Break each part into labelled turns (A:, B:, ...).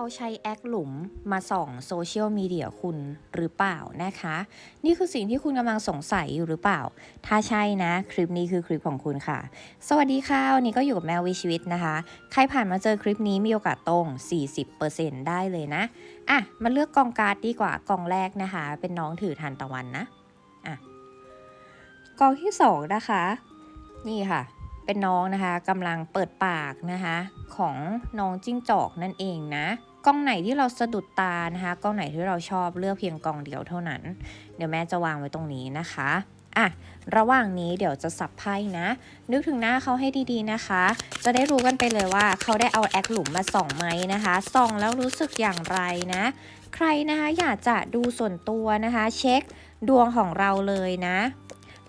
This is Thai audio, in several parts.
A: เขาใช้แอคหลุมมาส่องโซเชียลมีเดียคุณหรือเปล่านะคะ นี่คือสิ่งที่คุณกำลังสงสัยอยู่หรือเปล่า ถ้าใช่นะ คลิปนี้คือคลิปของคุณค่ะ สวัสดีค่ะ วันนี้ก็อยู่กับแมววิชีวิตนะคะ ใครผ่านมาเจอคลิปนี้มีโอกาสตรง 40%ได้เลยนะอะมาเลือกกองการ์ดดีกว่ากองแรกนะคะ เป็นน้องถือทานตะวันนะอะกองที่สองนะคะ นี่ค่ะเป็นน้องนะคะกำลังเปิดปากนะคะ ของน้องจิ้งจอกนั่นเองนะ กล้องไหนที่เราสะดุดตานะคะกล้องไหนที่เราชอบเลือกเพียงกล้องเดียวเท่านั้น เดี๋ยวแม่จะวางไว้ตรงนี้นะคะอะระหว่างนี้เดี๋ยวจะสับไพ่นะ นึกถึงหน้าเขาให้ดีๆนะคะ จะได้รู้กันไปเลยว่าเขาได้เอาแอคหลุมมาส่องไหมนะคะส่องแล้วรู้สึกอย่างไรนะ ใครนะคะอยากจะดูส่วนตัวนะคะ เช็คดวงของเราเลยนะ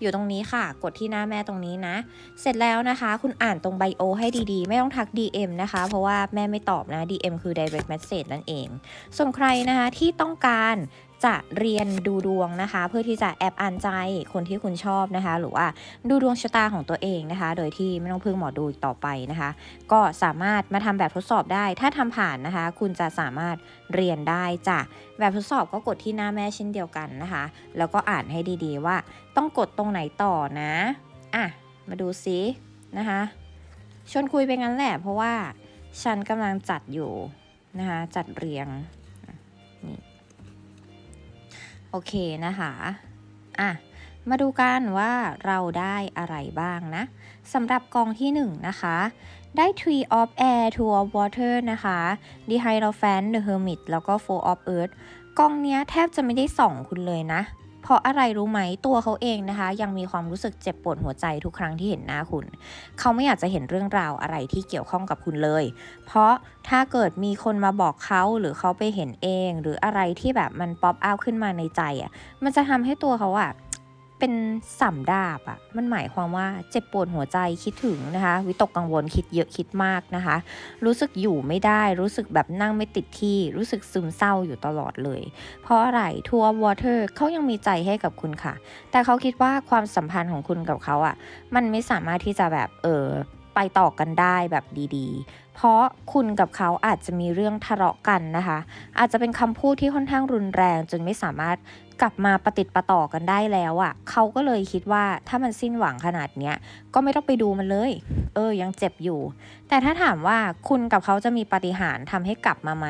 A: อยู่ตรงนี้ค่ะ กดที่หน้าแม่ตรงนี้นะ เสร็จแล้วนะคะ คุณอ่านตรงไบโอให้ดีๆ ไม่ต้องทัก DM นะคะ เพราะว่าแม่ไม่ตอบนะ DM คือ direct message นั่นเอง ส่วนใครนะคะที่ต้องการ จะเรียนดูดวงนะคะ เพื่อที่จะแอบอ่านใจคนที่คุณชอบนะคะ หรือว่าดูดวงชะตาของตัวเองนะคะ โดยที่ไม่ต้องพึ่งหมอดูอีกต่อไปนะคะ ก็สามารถมาทำแบบทดสอบได้ ถ้าทำผ่านนะคะ คุณจะสามารถเรียนได้จ้ะแบบทดสอบก็กดที่หน้าแม่เช่นเดียวกันนะคะ แล้วก็อ่านให้ดีๆว่า ต้องกดตรงไหนต่อนะอะมาดูซินะคะชวนคุยไปงั้นแหละเพราะว่าฉันกำลังจัดอยู่นะคะจัดเรียง โอเคนะคะอะมาดูกันว่าเราได้อะไรบ้างนะสำหรับกองที่1นะคะได้ Tree of Air Two of Water นะคะ The Hierophant The Hermit แล้วก็ Four of Earth กองเนี้ยแทบจะไม่ได้ส่องคุณเลยนะ เพราะอะไรรู้ไหมตัวเขาเองนะคะ ยังมีความรู้สึกเจ็บปวดหัวใจทุกครั้งที่เห็นหน้าคุณ เขาไม่อยากจะเห็นเรื่องราวอะไรที่เกี่ยวข้องกับคุณเลย เพราะถ้าเกิดมีคนมาบอกเขาหรือเขาไปเห็นเอง หรืออะไรที่แบบมันป๊อปอัพขึ้นมาในใจอะ่ะมันจะทำให้ตัวเขาอะ่ะ เป็นสำดาบอะ่ะ มันหมายความว่าเจ็บปวดหัวใจคิดถึงนะคะ วิตกกังวลคิดเยอะคิดมากนะคะ รู้สึกอยู่ไม่ได้ รู้สึกแบบนั่งไม่ติดที่ รู้สึกซึมเศร้าอยู่ตลอดเลย เพราะอะไรทัวร์วอเตอร์เขายังมีใจให้กับคุณค่ะ แต่เขาคิดว่าความสัมพันธ์ของคุณกับเขาอะ่ะ มันไม่สามารถที่จะแบบเออไปต่อกันได้แบบดีๆ เพราะคุณกับเขาอาจจะมีเรื่องทะเลาะกันนะคะ อาจจะเป็นคำพูดที่ค่อนข้างรุนแรงจนไม่สามารถ กลับมาปฏิดประต่อกันได้แล้วอะ่ะเขาก็เลยคิดว่าถ้ามันสิ้นหวังขนาดเนี้ยก็ไม่ต้องไปดูมันเลย เออยังเจ็บอยู่ แต่ถ้าถามว่าคุณกับเขาจะมีปาฏิหารย์ทำให้กลับมาไหม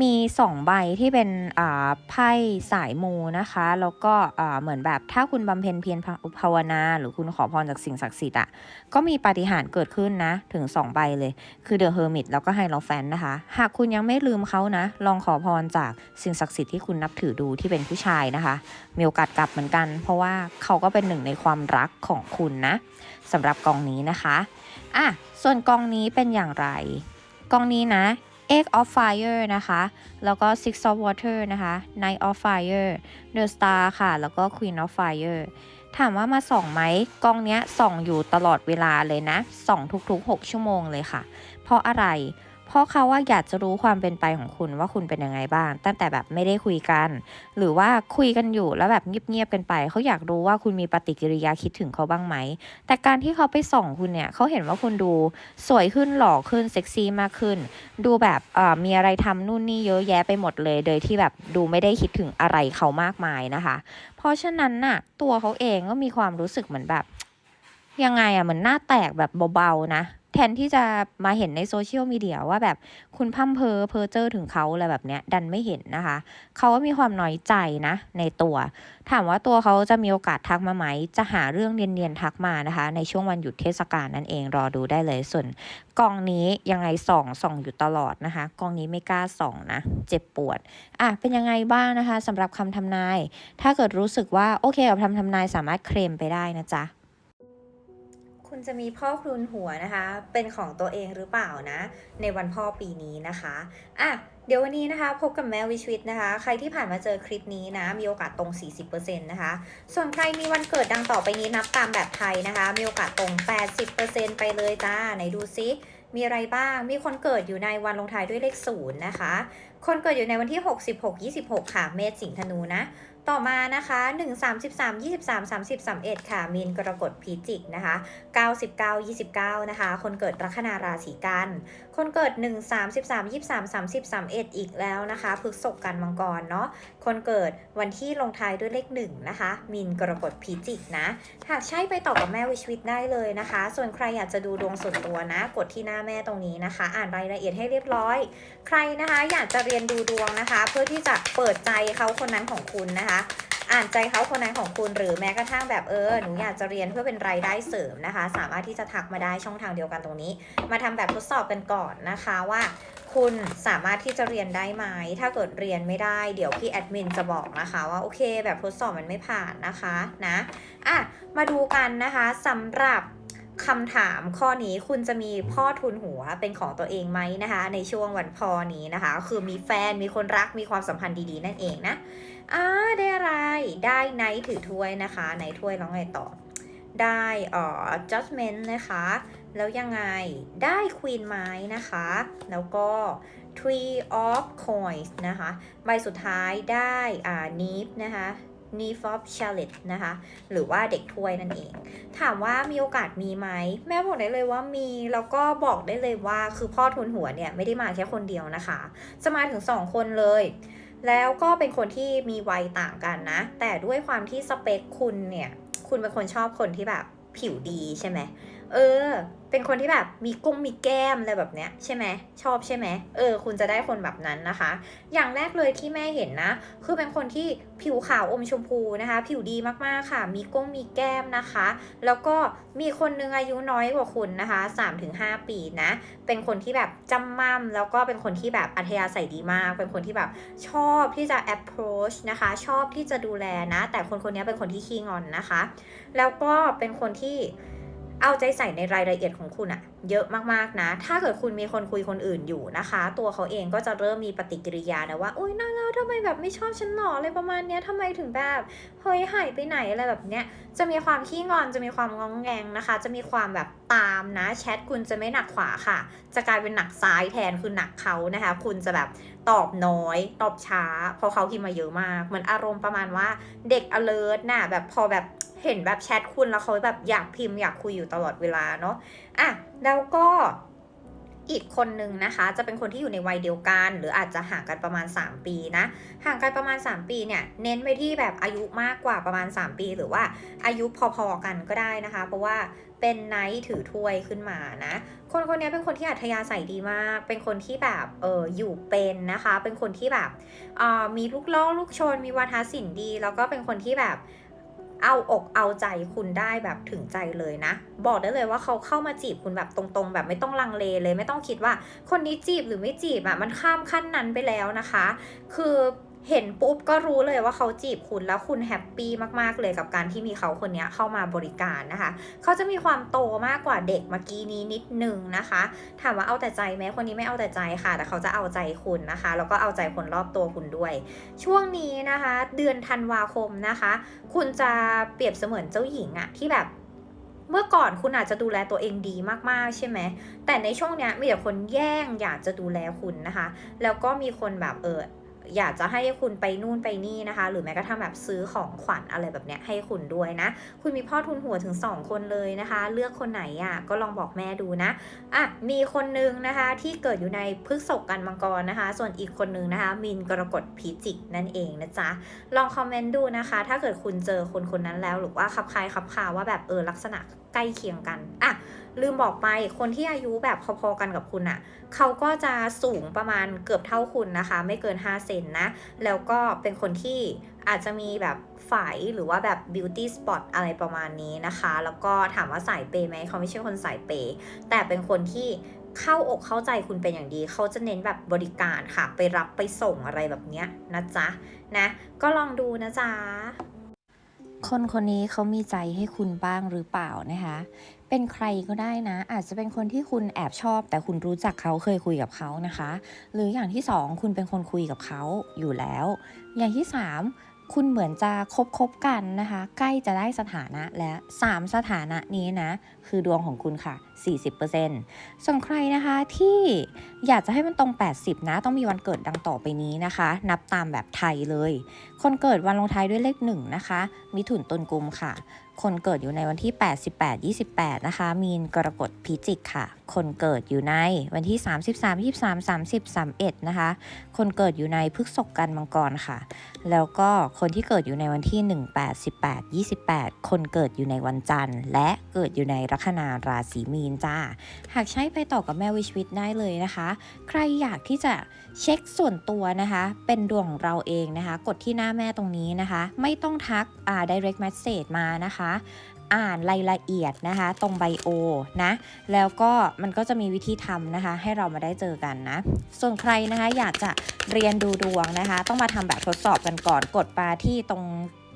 A: มีสองใบที่เป็นอ่าไพ่สายมูนะคะ แล้วก็อ่าเหมือนแบบถ้าคุณบำเพ็ญเพียรภาวนา หรือคุณขอพรจากสิ่งศักดิ์สิทธิ์อะก็มีปาฏิหาริ์เกิดขึ้นนะ ถึง2ใบเลย คือ The Hermit แล้วก็ h i e r o p h a n t นะคะ หากคุณยังไม่ลืมเขานะ ลองขอพรจากสิ่งศักดิ์สิทธิ์ที่คุณนับถือดูที่เป็นผู้ชายนะคะ มีโอกาสกลับเหมือนกัน เพราะว่าเขาก็เป็นหนึ่งในความรักของคุณนะสำหรับกองนี้นะคะอะส่วนกองนี้เป็นอย่างไร กองนี้นะ Egg of Fire นะคะ แล้วก็ Six of Water นะคะ Knight of Fire The Star ค่ะ แล้วก็ Queen of Fire ถามว่ามาส่องไหมกองเนี้ยส่องอยู่ตลอดเวลาเลยนะส่องทุกๆ 6 ชั่วโมงเลยค่ะ เพราะอะไร เพราะเขาว่าอยากจะรู้ความเป็นไปของคุณว่าคุณเป็นยังไงบ้าง ตั้งแต่แบบไม่ได้คุยกัน หรือว่าคุยกันอยู่แล้วแบบเงียบๆกันไป เขาอยากรู้ว่าคุณมีปฏิกิริยาคิดถึงเขาบ้างไหม แต่การที่เขาไปส่องคุณเนี่ยเขาเห็นว่าคุณดูสวยขึ้นหล่อขึ้นเซ็กซี่มากขึ้น ดูแบบมีอะไรทำนู่นนี่เยอะแยะไปหมดเลย โดยที่แบบดูไม่ได้คิดถึงอะไรเขามากมายนะคะ เพราะฉะนั้นน่ะตัวเขาเองก็มีความรู้สึกเหมือนแบบ ยังไงอะเหมือนหน้าแตกแบบเบาๆนะ แทนที่จะมาเห็นในโซเชียลมีเดียว่าแบบคุณพั่มเพอเพอเจอถึงเขาอะไรแบบเนี้ยดันไม่เห็นนะคะ เขาก็มีความน้อยใจนะในตัว ถามว่าตัวเขาจะมีโอกาสทักมาไหม จะหาเรื่องเนียนๆทักมานะคะ ในช่วงวันหยุดเทศกาลนั่นเองรอดูได้เลยส่วนกองนี้ยังไงส่องส่องอยู่ตลอดนะคะ กองนี้ไม่กล้าส่องนะ เจ็บปวดอะเป็นยังไงบ้างนะคะสำหรับคำทำนาย ถ้าเกิดรู้สึกว่าโอเคกับคำทำนายสามารถเคลมไปได้นะจ๊ะ คุณจะมีพ่อครุนหัวนะคะ เป็นของตัวเองหรือเปล่านะ ในวันพ่อปีนี้นะคะอะเดี๋ยววันนี้นะคะ พบกับแมววิชวิตนะคะ ใครที่ผ่านมาเจอคลิปนี้นะ มีโอกาสตรง 40%นะคะ ส่วนใครมีวันเกิดดังต่อไปนี้นับตามแบบไทยนะคะ มีโอกาสตรง 80%ไปเลยจ้าไหนดูซิมีอะไรบ้าง มีคนเกิดอยู่ในวันลงท้ายด้วยเลขศูนย์นะคะ คนเกิดอยู่ในวันที่ 66 26 ค่ะ เมษสิงห์ธนูนะ ต่อมานะคะ 1 33 23 30 31 ค่ะ มีนกรกฎพิจิกนะคะ 99 29 นะคะ คนเกิดลัคนาราศีกัน คนเกิด 1 33 23 30 31 อีกแล้วนะคะพฤกษกกันมังกรเนาะ คนเกิดวันที่ลงท้ายด้วยเลขหนึ่งนะคะ มีนกรกฎพิจิกนะหากใช่ไปต่อกับแม่วิชวิตได้เลยนะคะ ส่วนใครอยากจะดูดวงส่วนตัวนะ กดที่หน้าแม่ตรงนี้นะคะ อ่านรายละเอียดให้เรียบร้อย ใครนะคะอยากจะเรียนดูดวงนะคะ เพื่อที่จะเปิดใจเขาคนนั้นของคุณนะคะอ่านใจเขาคนนั้นของคุณหรือแม้กระทั่งแบบเออหนูอยากจะเรียนเพื่อเป็นรายได้เสริมนะคะ สามารถที่จะทักมาได้ช่องทางเดียวกันตรงนี้ มาทำแบบทดสอบกันก่อนนะคะว่าคุณสามารถที่จะเรียนได้ไหม ถ้าเกิดเรียนไม่ได้ เดี๋ยวพี่แอดมินจะบอกนะคะว่าโอเค แบบทดสอบมันไม่ผ่านนะคะนะ อะ มาดูกันนะคะสำหรับ คำถามข้อนี้คุณจะมีพ่อทุนหัวเป็นของตัวเองไหมนะคะ ในช่วงวันพอนี้นะคะก็คือมีแฟนมีคนรักมีความสัมพันธ์ดีๆ นั่นเองนะอ่าได้อะไรได้ไนท์ถือถ้วยนะคะไนท์ถ้วยแล้วไงต่อ ได้อ่อ judgment นะคะ แล้วยังไงได้ควีนไม้นะคะ แล้วก็ tree of coins นะคะ ใบสุดท้ายได้อ่า nip นะคะ n e f of c h a l e t นะคะ หรือว่าเด็กถ้วยนั่นเอง ถามว่ามีโอกาสมีไหม แม่บอกได้เลยว่ามี แล้วก็บอกได้เลยว่าคือพ่อทุนหัวเนี่ยไม่ได้มาแค่คนเดียวนะคะ จะมาถึง 2 คนเลย แล้วก็เป็นคนที่มีวัยต่างกันนะ แต่ด้วยความที่สเปคคุณเนี่ย คุณเป็นคนชอบคนที่แบบผิวดีใช่ไหม เออ เป็นคนที่แบบมีกุ้งมีแก้มอะไรแบบเนี้ยใช่ไหมชอบใช่ไหมเออ คุณจะได้คนแบบนั้นนะคะ อย่างแรกเลยที่แม่เห็นนะ คือเป็นคนที่ผิวขาวอมชมพูนะคะ ผิวดีมากๆค่ะ มีกุ้งมีแก้มนะคะ แล้วก็มีคนนึงอายุน้อยกว่าคุณนะคะ 3-5 ปีนะ เป็นคนที่แบบจำมั่มแล้วก็เป็นคนที่แบบอัธยาศัยดีมาก เป็นคนที่แบบชอบที่จะ approach นะคะ ชอบที่จะดูแลนะ แต่คนคนนี้เป็นคนที่ขี้งอนนะคะ แล้วก็เป็นคนที่ เอาใจใส่ในรายละเอียดของคุณอะเยอะมากๆนะ ถ้าเกิดคุณมีคนคุยคนอื่นอยู่นะคะ ตัวเขาเองก็จะเริ่มมีปฏิกิริยานะว่าอุ้ยน่ารักทำไมแบบไม่ชอบฉันหนออะไรประมาณเนี้ยทำไมถึงแบบเฮ้ยหายไปไหนอะไรแบบเนี้ยจะมีความขี้งอนจะมีความงองแงงนะคะ จะมีความแบบตามนะแชทคุณจะไม่หนักขวาค่ะ จะกลายเป็นหนักซ้ายแทนคือหนักเขานะคะ คุณจะแบบตอบน้อย ตอบช้าเพราะเขาพิมพ์มาเยอะมากเหมือนอารมณ์ประมาณว่าเด็ก alert น่ะแบบพอแบบ เห็นแบบแชทคุณแล้วเขาแบบอยากพิมพ์อยากคุยอยู่ตลอดเวลาเนาะอะแล้วก็อีกคนนึงนะคะจะเป็นคนที่อยู่ในวัยเดียวกัน หรืออาจจะห่างกันประมาณ 3 ปีนะห่างกันประมาณ 3 ปีเนี่ยเน้นไปที่แบบอายุมากกว่าประมาณ 3 ปี หรือว่าอายุพอๆกันก็ได้นะคะ เพราะว่าเป็นไนท์ถือถ้วยขึ้นมานะ คนคนนี้เป็นคนที่อัธยาศัยดีมาก เป็นคนที่แบบเอออยู่เป็นนะคะ เป็นคนที่แบบเออมีลูกล่อลูกชน มีวาทศิลป์ดี แล้วก็เป็นคนที่แบบ เอาอกเอาใจคุณได้แบบถึงใจเลยนะ บอกได้เลยว่าเขาเข้ามาจีบคุณแบบตรงๆ แบบไม่ต้องลังเลเลย ไม่ต้องคิดว่าคนนี้จีบหรือไม่จีบอะ่ะมันข้ามขั้นนั้นไปแล้วนะคะ คือ เห็นปุ๊บก็รู้เลยว่าเขาจีบคุณแล้วคุณแฮปปี้มากๆเลยกับการที่มีเขาคนนี้เข้ามาบริการนะคะ เขาจะมีความโตมากกว่าเด็กเมื่อกี้นี้นิดนึงนะคะ ถามว่าเอาแต่ใจไหมคนนี้ไม่เอาแต่ใจค่ะ แต่เขาจะเอาใจคุณนะคะ แล้วก็เอาใจคนรอบตัวคุณด้วย ช่วงนี้นะคะ เดือนธันวาคมนะคะ คุณจะเปรียบเสมือนเจ้าหญิงอะที่แบบเมื่อก่อนคุณอาจจะดูแลตัวเองดีมากๆใช่ไหม แต่ในช่วงเนี้ยมีแต่คนแย่งอยากจะดูแลคุณนะคะ แล้วก็มีคนแบบเออ อยากจะให้คุณไปนู่นไปนี่นะคะ หรือแม้กระทั่งแบบซื้อของขวัญอะไรแบบเนี้ยให้คุณด้วยนะ คุณมีพ่อทุนหัวถึง 2 คนเลยนะคะ เลือกคนไหนอะก็ลองบอกแม่ดูนะอะมีคนนึงนะคะที่เกิดอยู่ในพฤกษกกันมังกรนะคะ ส่วนอีกคนนึงนะคะมินกรกฎพิจิกนั่นเองนะจ๊ะลองคอมเมนต์ดูนะคะ ถ้าเกิดคุณเจอคนคนนั้นแล้วหรือว่าขับคายขับคาว่าแบบเออลักษณะใกล้เคียงกันอะ ลืมบอกไปคนที่อายุแบบพอๆกันกับคุณอะ่ะเขาก็จะสูงประมาณเกือบเท่าคุณนะคะ ไม่เกิน 5 เซนนะ แล้วก็เป็นคนที่อาจจะมีแบบฝ่ายหรือว่าแบบ beauty spot อะไรประมาณนี้นะคะ แล้วก็ถามว่าสายเปย์ไหมเขาไม่ใช่คนสายเปย์แต่เป็นคนที่เข้าอกเข้าใจคุณเป็นอย่างดี เขาจะเน้นแบบบริการค่ะ ไปรับไปส่งอะไรแบบเนี้ยนะจ๊ะนะ ก็ลองดูนะจ๊ะคนคนนี้เขามีใจให้คุณบ้างหรือเปล่านะคะ เป็นใครก็ได้นะ อาจจะเป็นคนที่คุณแอบชอบ แต่คุณรู้จักเขาเคยคุยกับเขานะคะ หรืออย่างที่สองคุณเป็นคนคุยกับเขาอยู่แล้ว อย่างที่สามคุณเหมือนจะคบคบๆกันนะคะ ใกล้จะได้สถานะและ 3 สถานะนี้นะ คือดวงของคุณค่ะ 40%ส่วนใครนะคะที่อยากจะให้มันตรง 80 นะ ต้องมีวันเกิดดังต่อไปนี้นะคะ นับตามแบบไทยเลย คนเกิดวันลงท้ายด้วยเลข1นะคะ มิถุนตุลกุมค่ะ คนเกิดอยู่ในวันที่88 28 นะคะ มีนกรกฎพิจิกค่ะ คนเกิดอยู่ในวันที่ 33 23 30 31 นะคะ คนเกิดอยู่ในพฤกษภกันมังกรค่ะ แล้วก็คนที่เกิดอยู่ในวันที่ 18 18 28 คนเกิดอยู่ในวันจันทร์ และเกิดอยู่ในลัคนาราศีมีนจ้า หากใช้ไปต่อกับแม่วิชวิตได้เลยนะคะ ใครอยากที่จะเช็คส่วนตัวนะคะ เป็นดวงของเราเองนะคะ กดที่หน้าแม่ตรงนี้นะคะ ไม่ต้องทักอ่า direct message มานะคะ อ่านรายละเอียดนะคะ ตรงไบโอนะ แล้วก็มันก็จะมีวิธีทำนะคะ ให้เรามาได้เจอกันนะ ส่วนใครนะคะอยากจะเรียนดูดวงนะคะ ต้องมาทำแบบทดสอบกันก่อนกดปาที่ตรง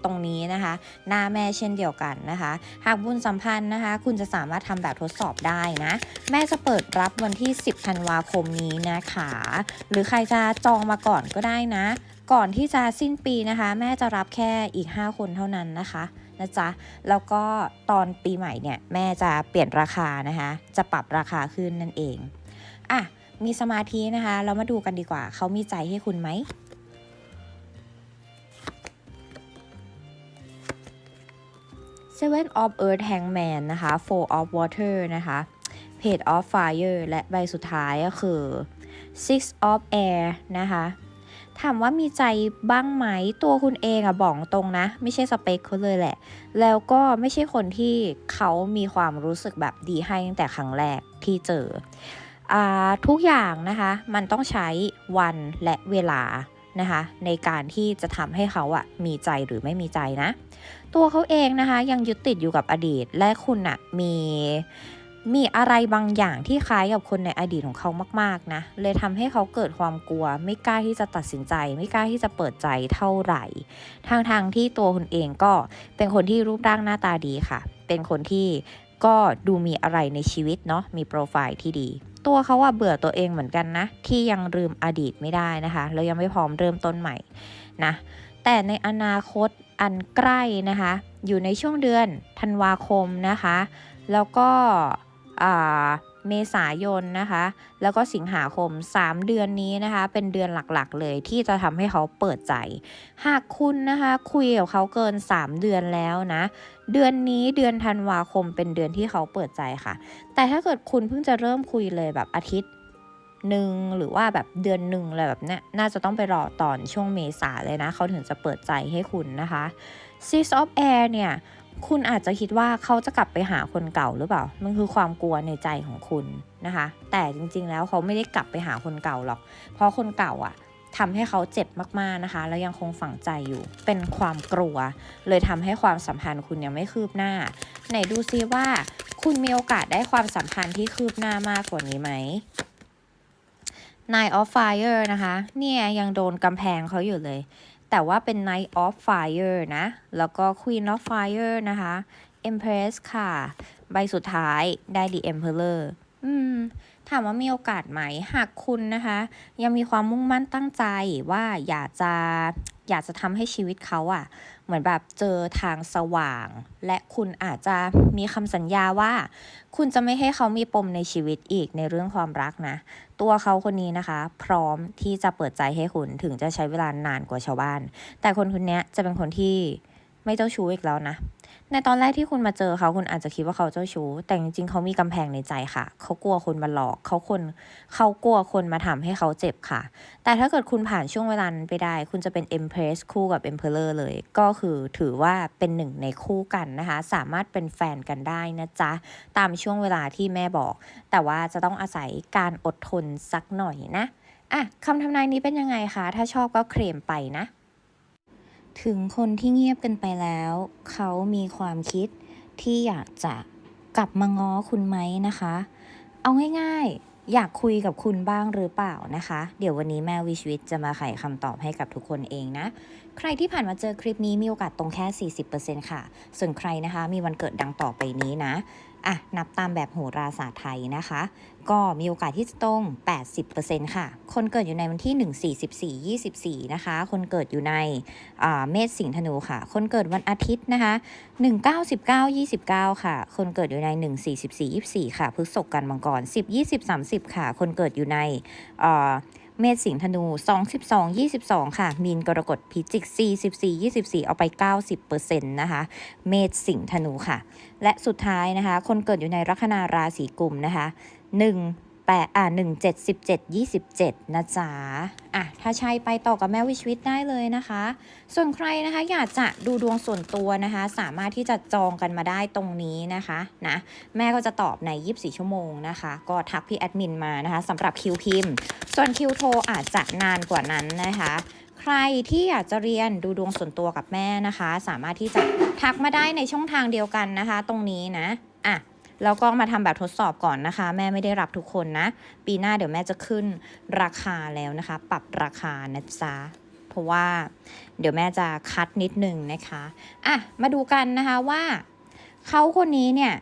A: ตรงนี้นะคะ หน้าแม่เช่นเดียวกันนะคะ หากบุญสัมพันธ์นะคะ คุณจะสามารถทำแบบทดสอบได้นะ แม่จะเปิดรับวันที่ 10ธันวาคมนี้นะคะ หรือใครจะจองมาก่อนก็ได้นะ ก่อนที่จะสิ้นปีนะคะ แม่จะรับแค่อีก 5 คนเท่านั้นนะคะนะจ๊ะ แล้วก็ตอนปีใหม่เนี่ยแม่จะเปลี่ยนราคานะคะ จะปรับราคาขึ้นนั่นเอง อะ มีสมาธินะคะ เรามาดูกันดีกว่า เขามีใจให้คุณไหม Seven of Earth Hangman นะคะ Four of Water นะคะ Page of Fire และใบสุดท้ายก็คือ Six of Air นะคะถามว่ามีใจบ้างไหมตัวคุณเองอะบอกตรงนะ ไม่ใช่สเปคเขาเลยแหละ แล้วก็ไม่ใช่คนที่เขามีความรู้สึกแบบดีให้ตั้งแต่ครั้งแรกที่เจออทุกอย่างนะคะ มันต้องใช้วันและเวลานะคะ ในการที่จะทำให้เขาอะมีใจหรือไม่มีใจนะ ตัวเขาเองนะคะ ยังยึดติดอยู่กับอดีต และคุณอะมีมีอะไรบางอย่างที่คล้ายกับคนในอดีตของเขามากๆนะ เลยทำให้เขาเกิดความกลัว ไม่กล้าที่จะตัดสินใจ ไม่กล้าที่จะเปิดใจเท่าไหร่ทางทางที่ตัวคุณเองก็เป็นคนที่รูปร่างหน้าตาดีค่ะ เป็นคนที่ก็ดูมีอะไรในชีวิตเนาะมีโปรไฟล์ที่ดี ตัวเขาอะเบื่อตัวเองเหมือนกันนะ ที่ยังลืมอดีตไม่ได้นะคะแล้วยังไม่พร้อมเริ่มต้นใหม่นะแต่ในอนาคต อันใกล้นะคะ อยู่ในช่วงเดือนธันวาคมนะคะ แล้วก็เมษายนนะคะ แล้วก็สิงหาคม 3 เดือนนี้นะคะ เป็นเดือนหลักๆเลยที่จะทำให้เขาเปิดใจ หากคุณนะคะ คุยกับเขาเกิน 3 เดือนแล้วนะ เดือนนี้เดือนธันวาคมเป็นเดือนที่เขาเปิดใจค่ะ แต่ถ้าเกิดคุณเพิ่งจะเริ่มคุยเลยแบบอาทิตย์ หนึ่งหรือว่าแบบเดือนหนึ่งอะไรแบบเนี้ยน่าจะต้องไปรอตอนช่วงเมษาเลยนะ เขาถึงจะเปิดใจให้คุณนะคะ Six of Air เนี่ย คุณอาจจะคิดว่าเขาจะกลับไปหาคนเก่าหรือเปล่า มันคือความกลัวในใจของคุณนะคะ แต่จริงๆแล้วเขาไม่ได้กลับไปหาคนเก่าหรอก เพราะคนเก่าอะทำให้เขาเจ็บมากๆนะคะ แล้วยังคงฝังใจอยู่ เป็นความกลัว เลยทำให้ความสัมพันธ์คุณยังไม่คืบหน้า ไหนดูซิว่า คุณมีโอกาสได้ความสัมพันธ์ที่คืบหน้ามากกว่านี้ไหม Nine of Fire นะคะ เนี่ยยังโดนกำแพงเขาอยู่เลย แต่ว่าเป็น Night of Fire นะ แล้วก็ Queen of Fire นะคะ Empress ค่ะ ใบสุดท้ายได้ The Emperor อืม ถามว่ามีโอกาสไหม หากคุณนะคะ ยังมีความมุ่งมั่นตั้งใจว่าอยากจะอยากจะทำให้ชีวิตเขาอะ เหมือนแบบเจอทางสว่าง และคุณอาจจะมีคำสัญญาว่า คุณจะไม่ให้เขามีปมในชีวิตอีกในเรื่องความรักนะ ตัวเขาคนนี้นะคะ พร้อมที่จะเปิดใจให้คุณถึงจะใช้เวลานานกว่าชาวบ้าน แต่คนคนนี้จะเป็นคนที่ไม่เจ้าชู้อีกแล้วนะ ในตอนแรกที่คุณมาเจอเขาคุณอาจจะคิดว่าเขาเจ้าชู้ แต่จริงๆเขามีกำแพงในใจค่ะ เขากลัวคนมาหลอกเขาคนเขากลัวคนมาทำให้เขาเจ็บค่ะ แต่ถ้าเกิดคุณผ่านช่วงเวลานั้นไปได้ คุณจะเป็น Empress คู่กับ Emperor เลย ก็คือถือว่าเป็นหนึ่งในคู่กันนะคะ สามารถเป็นแฟนกันได้นะจ๊ะ ตามช่วงเวลาที่แม่บอก แต่ว่าจะต้องอาศัยการอดทนสักหน่อยนะอะคำทำนายนี้เป็นยังไงคะถ้าชอบก็เคลมไปนะ ถึงคนที่เงียบกันไปแล้ว เขามีความคิดที่อยากจะกลับมาง้อคุณไหมนะคะ เอาง่ายๆ อยากคุยกับคุณบ้างหรือเปล่านะคะ เดี๋ยววันนี้แม่วิชวิตจะมาไขคำตอบให้กับทุกคนเองนะ ใครที่ผ่านมาเจอคลิปนี้มีโอกาสตรงแค่ 40%ค่ะ ส่วนใครนะคะ มีวันเกิดดังต่อไปนี้นะ อะนับตามแบบโหราศาสตร์ไทยนะคะ ก็มีโอกาสที่จะตรง 80%ค่ะ คนเกิดอยู่ในวันที่ 1 4 14 24 นะคะ คนเกิดอยู่ในเมษสิงห์ธนูค่ะ คนเกิดวันอาทิตย์นะคะ 1 9 19 29 ค่ะ คนเกิดอยู่ใน 1 4 14 24 ค่ะพฤษภกันมังกร 10 20 30 ค่ะ คนเกิดอยู่ในอ่า เมษสิงห์ธนู2 12 22 ค่ะ มีนกรกฎพิจิก 44 24 เอาไป 90%นะคะ เมษสิงห์ธนูค่ะ และสุดท้ายนะคะ คนเกิดอยู่ในลัคนาราศีกุมนะคะ 1 8อ่า1 7 17 27 นะจ๊ะอะถ้าใช่ไปต่อกับแม่วิชวิตได้เลยนะคะ ส่วนใครนะคะอยากจะดูดวงส่วนตัวนะคะ สามารถที่จะจองกันมาได้ตรงนี้นะคะนะแม่ก็จะตอบใน 24 ชั่วโมงนะคะ ก็ทักพี่แอดมินมานะคะสำหรับคิวพิมพ์ ส่วนคิวโทรอาจจะนานกว่านั้นนะคะใครที่อยากจะเรียนดูดวงส่วนตัวกับแม่นะคะ สามารถที่จะทักมาได้ในช่องทางเดียวกันนะคะ ตรงนี้นะอะ แล้วก็มาทำแบบทดสอบก่อนนะคะ แม่ไม่ได้รับทุกคนนะ ปีหน้าเดี๋ยวแม่จะขึ้นราคาแล้วนะคะ ปรับราคานะจ๊ะเพราะว่า เดี๋ยวแม่จะคัดนิดนึงนะคะอะมาดูกันนะคะว่าเขาคนนี้เนี่ย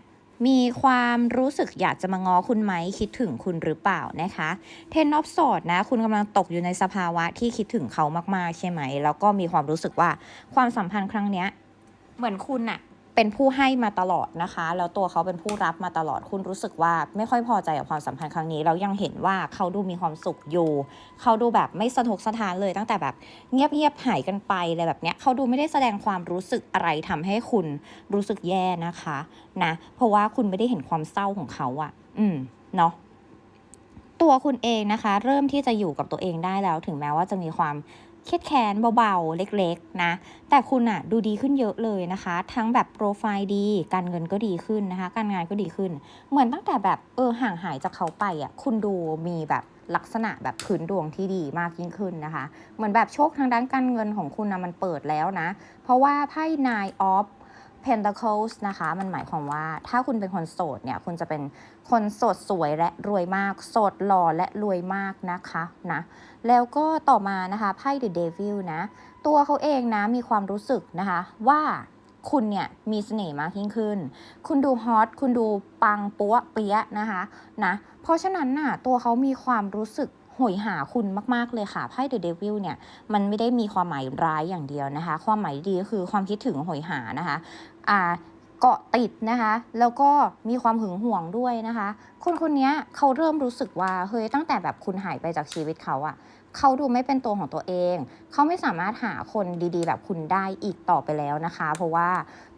A: มีความรู้สึกอยากจะมาง้อคุณไหมคิดถึงคุณหรือเปล่านะคะเทนนอฟสอดนะ คุณกำลังตกอยู่ในสภาวะที่คิดถึงเขามากๆใช่ไหม แล้วก็มีความรู้สึกว่าความสัมพันธ์ครั้งเนี้ย เหมือนคุณน่ะ เป็นผู้ให้มาตลอดนะคะ แล้วตัวเขาเป็นผู้รับมาตลอดคุณรู้สึกว่าไม่ค่อยพอใจกับความสัมพันธ์ครั้งนี้แล้วยังเห็นว่าเขาดูมีความสุขอยู่ เขาดูแบบไม่สะทกสะท้านเลยตั้งแต่แบบเงียบเงียบหายกันไปอะไรแบบเนี้ยเขาดูไม่ได้แสดงความรู้สึกอะไรทำให้คุณรู้สึกแย่นะคะนะเพราะว่าคุณไม่ได้เห็นความเศร้าของเขาอะอืมเนาะตัวคุณเองนะคะ เริ่มที่จะอยู่กับตัวเองได้แล้ว ถึงแม้ว่าจะมีความ เครียดแค้นเบาๆ เล็กๆนะ แต่คุณอะดูดีขึ้นเยอะเลยนะคะ ทั้งแบบโปรไฟล์ดี การเงินก็ดีขึ้นนะคะ การงานก็ดีขึ้น เหมือนตั้งแต่แบบเออห่างหายจากเขาไปอะคุณดูมีแบบลักษณะแบบพื้นดวงที่ดีมากยิ่งขึ้นนะคะ เหมือนแบบโชคทางด้านการเงินของคุณนะมันเปิดแล้วนะ เพราะว่าไพ่ Nine of Pentacles นะคะ มันหมายความว่าถ้าคุณเป็นคนโสดเนี่ย คุณจะเป็น คนโสดสวยและรวยมาก โสดหล่อและรวยมากนะคะนะแล้วก็ต่อมานะคะไพ่ The Devil นะ ตัวเขาเองนะมีความรู้สึกนะคะว่าคุณเนี่ยมีเสน่ห์มากยิ่งขึ้น คุณดูฮอต คุณดูปังปัวเปี้ยะนะคะนะ เพราะฉะนั้นน่ะตัวเขามีความรู้สึกโหยหาคุณมากๆเลยค่ะไพ่ The Devil เนี่ยมันไม่ได้มีความหมายร้ายอย่างเดียวนะคะ ความหมายดีก็คือความคิดถึงโหยหานะคะอ่า เกาะติดนะคะ แล้วก็มีความหึงหวงด้วยนะคะ คนคนนี้เขาเริ่มรู้สึกว่าเฮ้ยตั้งแต่แบบคุณหายไปจากชีวิตเขาอะ เขาดูไม่เป็นตัวของตัวเอง เขาไม่สามารถหาคนดีๆ แบบคุณได้อีกต่อไปแล้วนะคะ เพราะว่า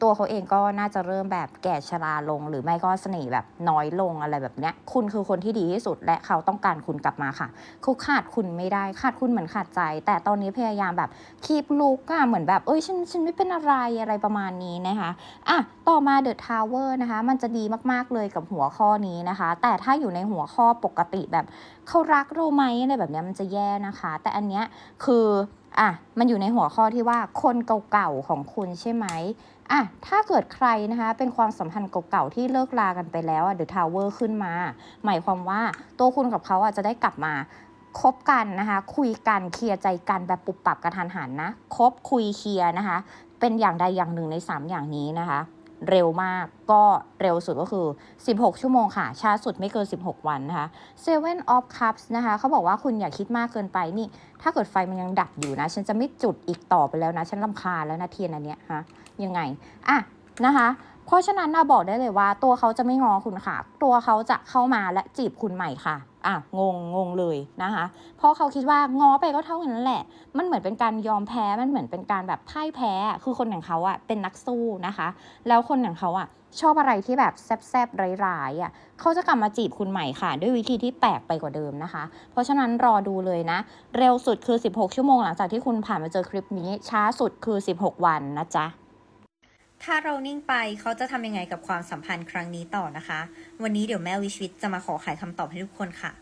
A: ตัวเขาเองก็น่าจะเริ่มแบบแก่ชราลง หรือไม่ก็เสน่ห์แบบน้อยลงอะไรแบบเนี้ย คุณคือคนที่ดีที่สุด และเขาต้องการคุณกลับมาค่ะเขาขาดคุณไม่ได้ขาดคุณเหมือนขาดใจ แต่ตอนนี้พยายามแบบคีบลุกอะเหมือนแบบเอ้ยฉันฉันไม่เป็นอะไรอะไรประมาณนี้นะคะอะต่อมา The Tower นะคะ มันจะดีมากๆเลยกับหัวข้อนี้นะคะ แต่ถ้าอยู่ในหัวข้อปกติแบบ เขารักเราไหมอะไรแบบนี้มันจะแย่นะคะ แต่อันเนี้ยคืออะมันอยู่ในหัวข้อที่ว่าคนเก่าๆของคุณใช่ไหมอะถ้าเกิดใครนะคะเป็นความสัมพันธ์เก่าๆที่เลิกลากันไปแล้วอะ The Tower ขึ้นมา หมายความว่าตัวคุณกับเขาอะจะได้กลับมาคบกันนะคะคุยกันเคลียร์ใจกันแบบปุบปับกระทันหันนะคบคุยเคลียร์นะคะ เป็นอย่างใดอย่างหนึ่งใน 3 อย่างนี้นะคะ เร็วมากก็เร็วสุดก็คือ 16 ชั่วโมงค่ะ ช้าสุดไม่เกิน 16 วันนะคะ Seven of Cups นะคะ เขาบอกว่าคุณอย่าคิดมากเกินไปนี่ ถ้าเกิดไฟมันยังดับอยู่นะ ฉันจะไม่จุดอีกต่อไปแล้วนะ ฉันลำคาแล้วนะเทียนอันเนี้ยฮะยังไง อะนะคะ เพราะฉะนั้นนะบอกได้เลยว่า ตัวเขาจะไม่งอคุณค่ะ ตัวเขาจะเข้ามาและจีบคุณใหม่ค่ะอะงงงงเลยนะคะ เพราะเขาคิดว่างอไปก็เท่านั้นแหละ มันเหมือนเป็นการยอมแพ้มันเหมือนเป็นการแบบพ่ายแพ้ คือคนอย่างเขาอะเป็นนักสู้นะคะ แล้วคนอย่างเขาอะชอบอะไรที่แบบแซบๆร้ายๆอะเขาจะกลับมาจีบคุณใหม่ค่ะ ด้วยวิธีที่แปลกไปกว่าเดิมนะคะ เพราะฉะนั้นรอดูเลยนะ เร็วสุดคือ 16 ชั่วโมงหลังจากที่คุณผ่านมาเจอคลิปนี้ช้าสุดคือ 16 วันนะจ๊ะ ถ้าเรานิ่งไปเขาจะทำยังไงกับความสัมพันธ์ครั้งนี้ต่อนะคะ วันนี้เดี๋ยวแม่วิชวิตจะมาขอไขคำตอบให้ทุกคนค่ะ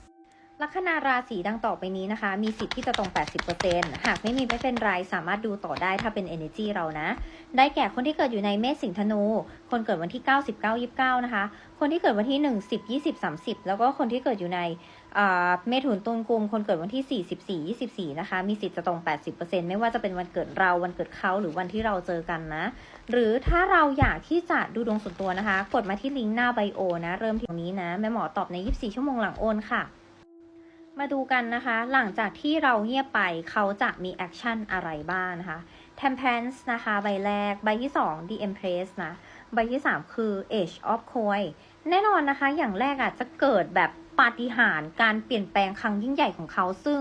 A: ลัคนาราศีดังต่อไปนี้นะคะ มีสิทธิ์ที่จะตรง 80%หากไม่มีไม่เป็นไรสามารถดูต่อได้ถ้าเป็น energy เรานะ ได้แก่คนที่เกิดอยู่ในเมษสิงห์ธนู คนเกิดวันที่ 9 19 29 นะคะ คนที่เกิดวันที่ 1 10 20 30 แล้วก็คนที่เกิดอยู่ใน เมถุนตุลกุมคนเกิดวันที่44 24 นะคะ มีสิทธิ์จะตรง 80%ไม่ว่าจะเป็นวันเกิดเรา วันเกิดเขา หรือวันที่เราเจอกันนะ หรือถ้าเราอยากที่จะดูดวงส่วนตัวนะคะ กดมาที่ลิงก์หน้าไบโอนะ เริ่มที่ตรงนี้นะ แม่หมอตอบใน 24 ชั่วโมงหลังโอนค่ะ มาดูกันนะคะ หลังจากที่เราเงียบไป เขาจะมีแอคชั่นอะไรบ้างนะคะ Temperance นะคะ ใบแรก ใบที่ 2 The Empress นะ ใบที่ 3 คือ Age of Coin แน่นอนนะคะ อย่างแรกอะจะเกิดแบบปาฏิหาริย์การเปลี่ยนแปลงครั้งยิ่งใหญ่ของเขาซึ่ง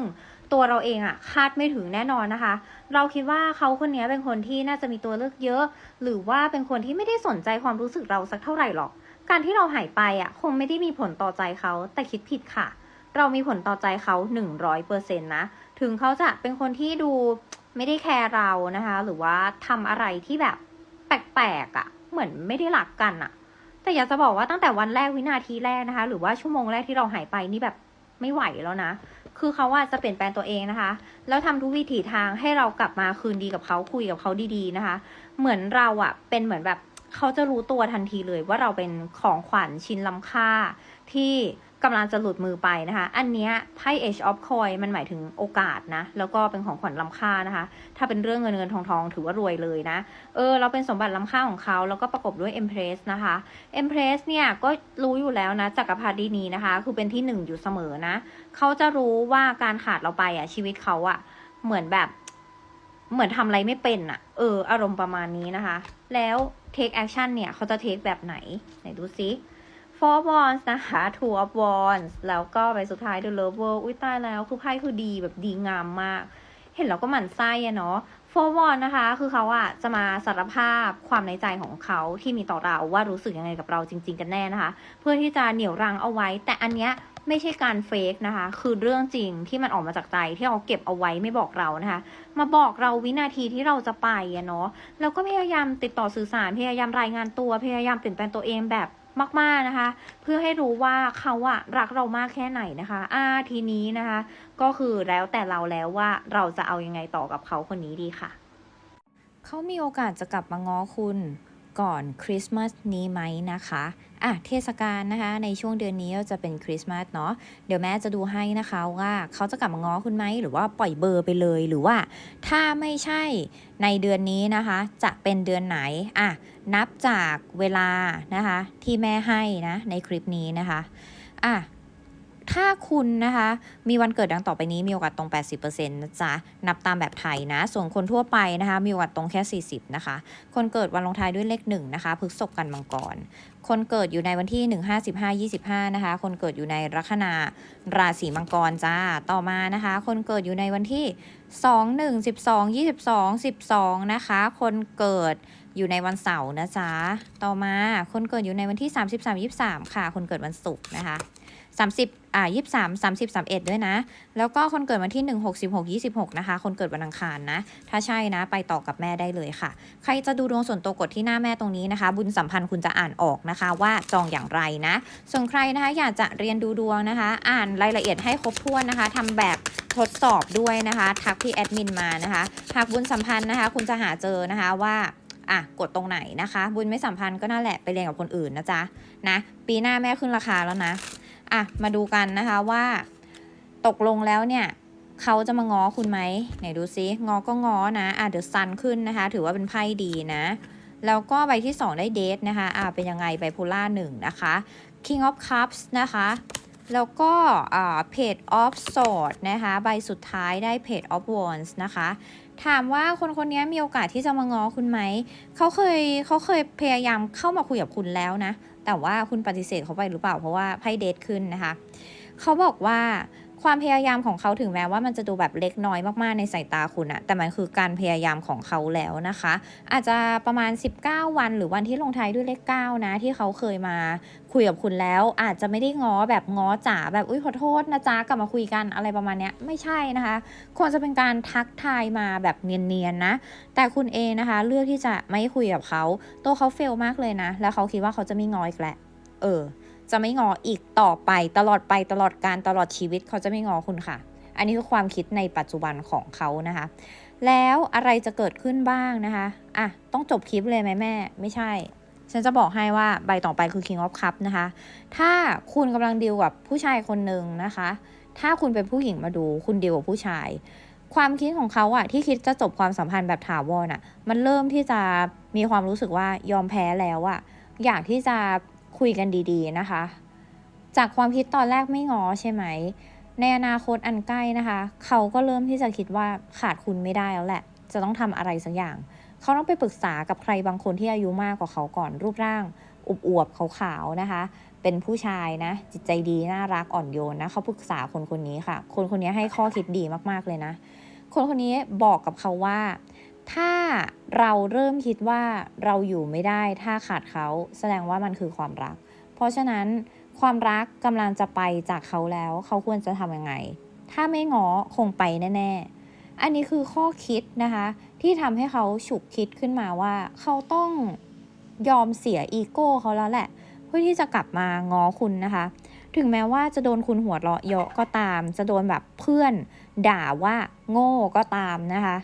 A: ตัวเราเองอะคาดไม่ถึงแน่นอนนะคะ เราคิดว่าเขาคนนี้เป็นคนที่น่าจะมีตัวเลือกเยอะ หรือว่าเป็นคนที่ไม่ได้สนใจความรู้สึกเราสักเท่าไหร่หรอก การที่เราหายไปอะคงไม่ได้มีผลต่อใจเขา แต่คิดผิดค่ะ เรามีผลต่อใจเขาหนึ่งร้อยเปอร์เซ็นต์นะ ถึงเขาจะเป็นคนที่ดูไม่ได้แคร์เรานะคะ หรือว่าทำอะไรที่แบบแปลกๆอะ่ะเหมือนไม่ได้หลักกันอะ่ะ แต่อยากจะบอกว่าตั้งแต่วันแรกวินาทีแรกนะคะ หรือว่าชั่วโมงแรกที่เราหายไปนี่แบบไม่ไหวแล้วนะ คือเขาว่าจะเปลี่ยนแปลงตัวเองนะคะ แล้วทำทุกวิถีทางให้เรากลับมาคืนดีกับเขาคุยกับเขาดีๆนะคะ เหมือนเราอะ่ะเป็นเหมือนแบบเขาจะรู้ตัวทันทีเลยว่าเราเป็นของขวัญชิ้นล้ำค่าที่ กำลังจะหลุดมือไปนะคะ อันเนี้ยไพ่ Age of Coin มันหมายถึงโอกาสนะ แล้วก็เป็นของขวัญล้ำค่านะคะ ถ้าเป็นเรื่องเงินเงินทองทองถือว่ารวยเลยนะ เออ เราเป็นสมบัติล้ำค่าของเขา แล้วก็ประกบด้วย Empress นะคะ Empress เนี่ยก็รู้อยู่แล้วนะจักรพรรดินีนะคะ คือเป็นที่หนึ่งอยู่เสมอนะ เขาจะรู้ว่าการขาดเราไปอะชีวิตเขาอะ เหมือนแบบ เหมือนทำอะไรไม่เป็นอะ เออ อารมณ์ประมาณนี้นะคะ แล้ว take action เนี่ยเขาจะ take แบบไหนไหนดูซิ four wands นะคะ two of wands แล้วก็ใบสุดท้าย the lover อุ้ยตายแล้วคือไพ่คือดีแบบดีงามมาก เห็นแล้วก็หมั่นไส้อะเนาะ four wands นะคะ คือเขาอะจะมาสารภาพความในใจของเขาที่มีต่อเราว่ารู้สึกยังไงกับเราจริง ๆ กันแน่นะคะ เพื่อที่จะเหนี่ยวรั้งเอาไว้ แต่อันเนี้ยไม่ใช่การเฟกนะคะ คือเรื่องจริงที่มันออกมาจากใจที่เขาเก็บเอาไว้ไม่บอกเรานะคะ มาบอกเราวินาทีที่เราจะไปอะเนาะ แล้วก็พยายามติดต่อสื่อสาร พยายามรายงานตัว พยายามเปลี่ยนแปลงตัวเองแบบ มากๆนะคะ เพื่อให้รู้ว่าเขาอะรักเรามากแค่ไหนนะคะ อ่าทีนี้นะคะ ก็คือแล้วแต่เราแล้วว่าเราจะเอายังไงต่อกับเขาคนนี้ดีค่ะ เขามีโอกาสจะกลับมาง้อคุณ ก่อนคริสต์มาสนี้ไหมนะคะอะเทศกาลนะคะ ในช่วงเดือนนี้จะเป็นคริสต์มาสเนาะเดี๋ยวแม่จะดูให้นะคะว่าเขาจะกลับมาง้อคุณไหมหรือว่าปล่อยเบอร์ไปเลยหรือว่า ถ้าไม่ใช่ในเดือนนี้นะคะ จะเป็นเดือนไหนอะนับจากเวลานะคะ ที่แม่ให้นะในคลิปนี้นะคะอะ ถ้าคุณนะคะ มีวันเกิดดังต่อไปนี้มีโอกาสตรง 80%นะจ๊ะ นับตามแบบไทยนะ ส่วนคนทั่วไปนะคะ มีโอกาสตรงแค่ 40 นะคะ คนเกิดวันลงท้ายด้วยเลขหนึ่งนะคะพฤกษภกันมังกร คนเกิดอยู่ในวันที่ 1 5 15 25 นะคะ คนเกิดอยู่ในลัคนาราศีมังกรจ้า ต่อมานะคะ คนเกิดอยู่ในวันที่ 2 1 12 22 12 นะคะ คนเกิดอยู่ในวันเสาร์นะจ๊ะ ต่อมาคนเกิดอยู่ในวันที่ 33 23 ค่ะ คนเกิดวันศุกร์นะคะ 30อ่า23 30 31 ด้วยนะ แล้วก็คนเกิดวันที่ 1 6 16 26 นะคะ คนเกิดวันอังคารนะ ถ้าใช่นะ ไปต่อกับแม่ได้เลยค่ะ ใครจะดูดวงส่วนตัวกดที่หน้าแม่ตรงนี้นะคะ บุญสัมพันธ์คุณจะอ่านออกนะคะ ว่าจองอย่างไรนะ ส่วนใครนะคะอยากจะเรียนดูดวงนะคะ อ่านรายละเอียดให้ครบถ้วนนะคะทำแบบทดสอบด้วยนะคะ ทักพี่แอดมินมานะคะ หากบุญสัมพันธ์นะคะ คุณจะหาเจอนะคะว่าอะกดตรงไหนนะคะ บุญไม่สัมพันธ์ก็นั่นแหละไปเรียนกับคนอื่นนะจ๊ะนะ ปีหน้าแม่ขึ้นราคาแล้วนะ อะมาดูกันนะคะว่าตกลงแล้วเนี่ยเขาจะมาง้อคุณไหมไหนดูซิง้อก็ง้อนะอะเดอะซันขึ้นนะคะ ถือว่าเป็นไพ่ดีนะ แล้วก็ใบที่ 2 ได้เดทนะคะอะเป็นยังไงไบโพล่าหนึ่งนะคะ King of Cups นะคะ แล้วก็อ่า Page of Swords นะคะ ใบสุดท้ายได้ Page of Wands นะคะถามว่าคนคนนี้มีโอกาสที่จะมาง้อคุณไหม เขาเคยเขาเคยพยายามเข้ามาคุยกับคุณแล้วนะ แต่ว่าคุณปฏิเสธเขาไปหรือเปล่าเพราะว่าไพ่เดทขึ้นนะคะ เขาบอกว่า ความพยายามของเขาถึงแม้ว่ามันจะดูแบบเล็กน้อยมากๆในสายตาคุณอะแต่มันคือการพยายามของเขาแล้วนะคะ อาจจะประมาณ 19 วันหรือวันที่ลงท้ายด้วยเลข9นะที่เขาเคยมาคุยกับคุณแล้ว อาจจะไม่ได้ง้อแบบง้อจ๋าแบบอุ้ยขอโทษนะจ๊ะกลับมาคุยกันอะไรประมาณเนี้ยไม่ใช่นะคะควรจะเป็นการทักทายมาแบบเนียนๆนะ แต่คุณเอนะคะ เลือกที่จะไม่คุยกับเขาตัวเขาเฟลมากเลยนะ แล้วเขาคิดว่าเขาจะไม่งออีกแหล้วเออ จะไม่งออีกต่อไปตลอดไปตลอดการตลอดชีวิตเขาจะไม่งอคุณค่ะ อันนี้คือความคิดในปัจจุบันของเขานะคะ แล้วอะไรจะเกิดขึ้นบ้างนะคะอะต้องจบคลิปเลยไหมแม่ ไม่ใช่ ฉันจะบอกให้ว่าใบต่อไปคือ King of Cup นะคะ ถ้าคุณกำลังดีลกับผู้ชายคนหนึ่งนะคะ ถ้าคุณเป็นผู้หญิงมาดู คุณดีลกับผู้ชาย ความคิดของเขาอะที่คิดจะจบความสัมพันธ์แบบถาวรอะมันเริ่มที่จะมีความรู้สึกว่ายอมแพ้แล้วอะอยากที่จะ คุยกันดีๆนะคะ จากความคิดตอนแรกไม่งอใช่ไหม ในอนาคตอันใกล้นะคะ เขาก็เริ่มที่จะคิดว่าขาดคุณไม่ได้แล้วแหละ จะต้องทำอะไรสักอย่าง เขาต้องไปปรึกษากับใครบางคนที่อายุมากกว่าเขาก่อนรูปร่างอวบๆขาวๆนะคะ เป็นผู้ชายนะ จิตใจดีน่ารักอ่อนโยนนะเขาปรึกษาคนคนนี้ค่ะ คนคนนี้ให้ข้อคิดดีมากๆเลยนะ คนคนนี้บอกกับเขาว่า ถ้าเราเริ่มคิดว่าเราอยู่ไม่ได้ถ้าขาดเขาแสดงว่ามันคือความรัก เพราะฉะนั้นความรักกำลังจะไปจากเขาแล้ว เขาควรจะทำยังไง ถ้าไม่ง้อคงไปแน่ ๆ อันนี้คือข้อคิดนะคะ ที่ทำให้เขาฉุกคิดขึ้นมาว่า เขาต้องยอมเสียอีโก้เขาแล้วแหละ เพื่อที่จะกลับมาง้อคุณนะคะ ถึงแม้ว่าจะโดนคุณหัวเราะเยาะก็ตาม จะโดนแบบเพื่อนด่าว่าโง่ก็ตามนะคะ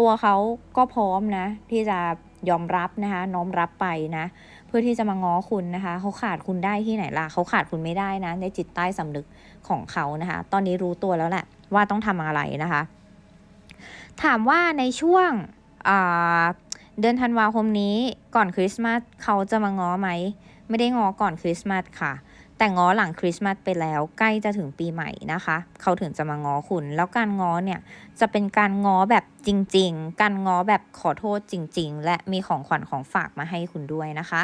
A: ตัวเขาก็พร้อมนะ ที่จะยอมรับนะคะ น้อมรับไปนะ เพื่อที่จะมาง้อคุณนะคะ เขาขาดคุณได้ที่ไหนล่ะเขาขาดคุณไม่ได้นะ ในจิตใต้สำนึกของเขานะคะ ตอนนี้รู้ตัวแล้วแหละว่าต้องทำอะไรนะคะ ถามว่าในช่วงเดือนธันวาคมนี้ก่อนคริสต์มาสเขาจะมาง้อไหม ไม่ได้ง้อก่อนคริสต์มาสค่ะ แต่ง้อหลังคริสต์มาสไปแล้วใกล้จะถึงปีใหม่นะคะ เขาถึงจะมาง้อคุณ แล้วการง้อเนี่ยจะเป็นการง้อแบบจริง ๆ การง้อแบบขอโทษจริง ๆ และมีของขวัญของฝากมาให้คุณด้วยนะคะ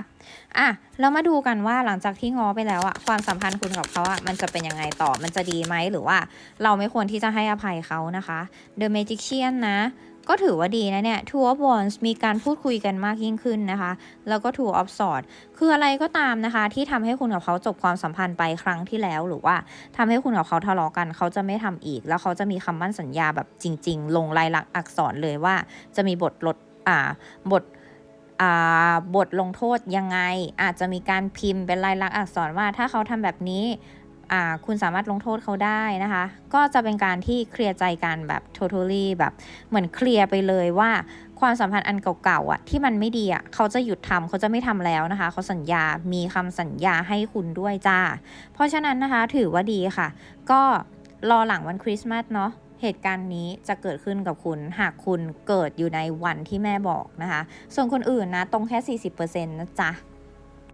A: อะเรามาดูกันว่าหลังจากที่ง้อไปแล้วอะความสัมพันธ์คุณกับเขาอะมันจะเป็นยังไงต่อมันจะดีไหมหรือว่าเราไม่ควรที่จะให้อภัยเขานะคะ The Magician นะ ก็ถือว่าดีนะเนี่ย Two of Wands มีการพูดคุยกันมากยิ่งขึ้นนะคะ แล้วก็ Two of Swords คืออะไรก็ตามนะคะ ที่ทำให้คุณกับเขาจบความสัมพันธ์ไปครั้งที่แล้ว หรือว่าทำให้คุณกับเขาทะเลาะกัน เขาจะไม่ทำอีก แล้วเขาจะมีคำมั่นสัญญาแบบจริง ๆ ลงลายลักษณ์อักษรเลยว่า จะมีบทลดอ่าบทอ่าบทลงโทษยังไง อาจจะมีการพิมพ์เป็นลายลักษณ์อักษรว่าถ้าเขาทำแบบนี้ คุณสามารถลงโทษเขาได้นะคะ ก็จะเป็นการที่เคลียร์ใจกันแบบ totally แบบเหมือนเคลียร์ไปเลยว่าความสัมพันธ์อันเก่าๆอะที่มันไม่ดีอะเขาจะหยุดทำเขาจะไม่ทำแล้วนะคะ เขาสัญญา มีคำสัญญาให้คุณด้วยจ้า เพราะฉะนั้นนะคะถือว่าดีค่ะ ก็รอหลังวันคริสต์มาสเนาะเหตุการณ์นี้จะเกิดขึ้นกับคุณหากคุณเกิดอยู่ในวันที่แม่บอกนะคะ ส่วนคนอื่นนะตรงแค่ 40%นะจ๊ะ